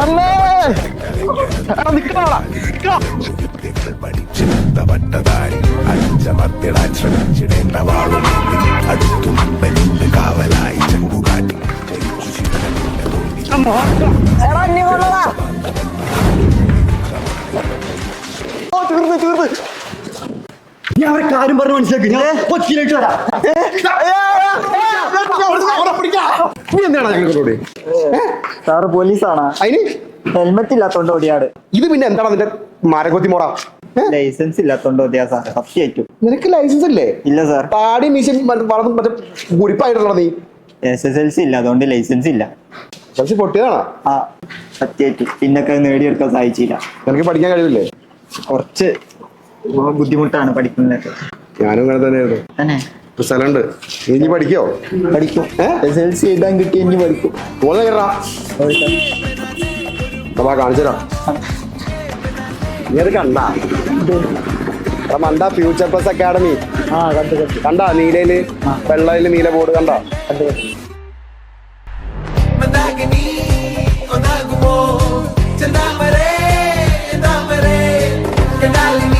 അമ്മേ. പഠിച്ചിടത്തവട്ടതായി അടിച്ചമർത്തിടാൻ ശ്രമിച്ചിടേണ്ട വാളും അടുത്തു മുമ്പനുണ്ട് കാവലായി ഓ തീർന്ന് തീർന്ന്. ഞാൻ അവരെ കാര്യം പറഞ്ഞ് മനസ്സിലാക്കി. ഞാൻ കൊച്ചിയിലേക്ക് വരാം. നീ എന്താണ് ഞങ്ങൾ കൊണ്ടോടി സാറ് പോലീസാണ്. അതിന് ഹെൽമെറ്റ് ഇല്ലാത്തോണ്ട് ഓടിയാട്. ഇത് പിന്നെ എന്താണ് നിന്റെ മാരകോത്തി മോറ ലൈസൻസ് ഇല്ലാത്തോണ്ട് ഓടിയാ സാർ സത്യമായിട്ടും നിനക്ക് ലൈസൻസ് ഇല്ലേ ഇല്ല സാർ. പാടി മിഷൻ വളർന്നു മറ്റേ കുരിപ്പായിട്ടുള്ള നീ? എസ് എസ് എൽ സി ഇല്ല അതുകൊണ്ട് ലൈസൻസ് ഇല്ല പക്ഷെ പൊട്ടിയതാണോ? ആ സത്യമായിട്ടും പിന്നൊക്കെ നേടിയെടുക്കാൻ സാധിച്ചില്ല. നിനക്ക് പഠിക്കാൻ കഴിവില്ലേ? കുറച്ച് ബുദ്ധിമുട്ടാണ് പഠിക്കുന്നതൊക്കെ ഞാനും ഇങ്ങനെ തന്നെയായിരുന്നു. തന്നെ. സ്ഥലമുണ്ട്. നീ ഇനി പഠിക്കോ? പഠിക്കും? എസ് എൽ സി എഴുതാൻ കിട്ടി ഇനി പഠിക്കും. നമ്മ കാണിച്ചോ നീ അത് കണ്ട? മണ്ട ഫ്യൂച്ചർ പ്ലസ് അക്കാഡമി കണ്ടാ നീലയിൽ? വെള്ളയിൽ നീല ബോർഡ് കണ്ട? ഒന്നാകുമോ? ചെന്താമരേ ചെന്താമരേ ചെന്താലിനി